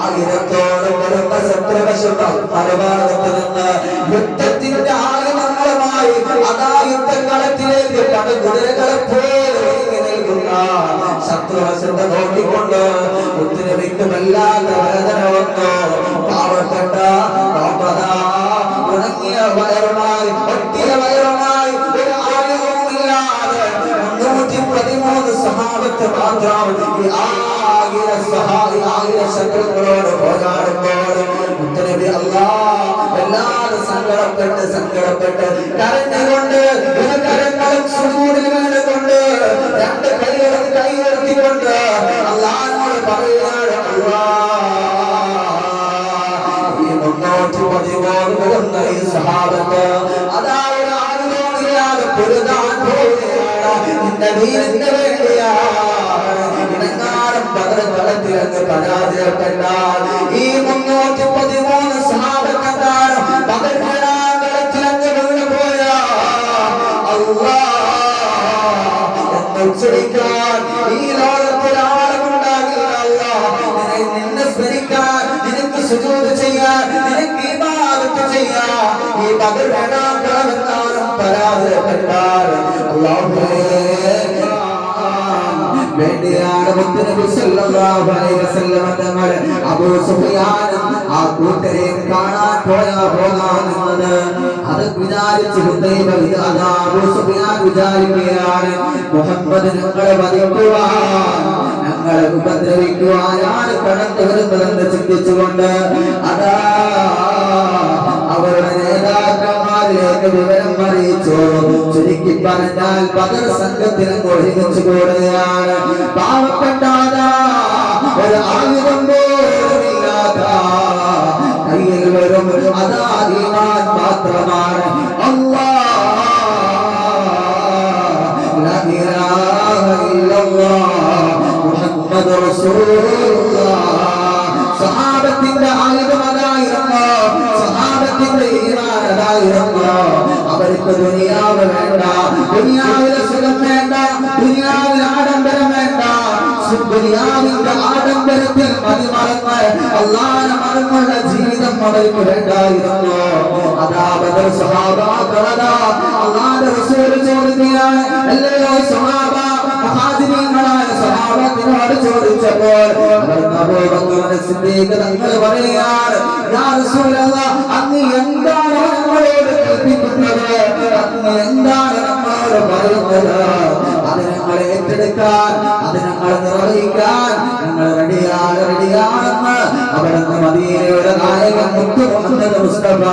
ആയിരത്തോളം വരുന്ന ശത്രുവശുകൾ മലബാറത്ത് നിന്ന് യുദ്ധത്തിന്റെ ആഗമനമായി അതാ യുദ്ധക്കളത്തിലേക്ക് അത് കുതിരകളെ പോലെ നിൽക്കുന്ന ശത്രുവശത്തെ നോക്കിക്കൊണ്ട് ഉത്തരവിട്ടുമല്ലാത്ത വേദന വന്നോ. സഹാബത്ത് മാത്രം ഈ ആയിരം സഹായി ആയിരം ശത്രുക്കളോട് പോരാടുമ്പോൾ മുത്തനബി അല്ലാ എല്ലാവരും സങ്കടപ്പെട്ട് സങ്കടപ്പെട്ട് കരഞ്ഞുകൊണ്ട് കരങ്ങളും സുജൂദിൽ വീണുകൊണ്ട് രണ്ട് കൈകളും കൈ ഉയർത്തിക്കൊണ്ട് അള്ളാഹിനോട് പറയുകയാണ് അല്ലാ ഈ മുന്നൂറ്റി പതിമൂന്ന് ഈ അതാ ഒരു പൊരുതാൻ പോവുകയാണ് നിന്റെ വീടിന് വേണ്ടിയാണ് ഇടങ്ങാരം പകരത്തലത്തിൽ അങ്ങ് പരാജയപ്പെട്ടാൽ ഈ മുന്നൂറ്റി പതിമൂന്ന് സഹാബത്താണ് പകൽ അങ്ങ് വീണ് പോയാ. എന്ന് ഉച്ചരിക്കാൻ ഈ ലോകത്തിൽ ആളുമുണ്ടാകില്ല അല്ലാ നിന്നെ സ്മരിക്കാൻ നിനക്ക് സുജോത് ചെയ്യാൻ നിനക്ക് ഇബാദത്ത് ചെയ്യാൻ ഈ പകൽ വേണാക്കളമെന്നാലും സല്ലല്ലാഹു അലൈഹി അബൂ ആ ഹുദൈബ അബൂ സുഫിയാൻ ചിന്തിച്ചുകൊണ്ട് അതാ അവരുടെ നേതാക്കന്മാരിലേക്ക് വിവരം അറിയിച്ചു ചുരുക്കി പറഞ്ഞാൽ പകർ സംഘത്തിന് ഒരുമിച്ച് കൂടുകയാണ്. പാവപ്പെട്ടാതാ ഒരു ആയുധം പോലുമില്ലാത്ത കയ്യിൽ വരും അതാ മാത്രമാണ്. അവർക്ക് ദുനിയാവ് വേണ്ട. ദുനിയാവിലെ സുഖം വേണ്ട. ദുനിയാവിലെ ആഡംബരം വേണ്ട. ദുനിയാവിന്റെ ആഡംബരത്തിൽ മതിമറന്ന് അള്ളാനെ മറന്നുള്ള ജീവിതം അവർക്ക് വേണ്ടായിരുന്നു. അതാ ബദർ സഹാബാക്കളതാ അള്ളാന്റെ ചോദിക്കുകയാണ് അല്ലയോ സഹാബ ചോദിച്ചപ്പോൾ പറയുകയാണ് അങ്ങ് എന്താണ് കൽപ്പിക്കുന്നത് അങ്ങ് എന്താണ് നമ്മളോട് പറയുന്നത് ഏറ്റെടുക്കാൻ അത് ഞങ്ങൾ നിർവഹിക്കാൻ ഞങ്ങൾ റെഡിയാണ് റെഡിയാണെന്ന്. മദീനയുടെ നായകൻ മുത്തു മുസ്തഫ.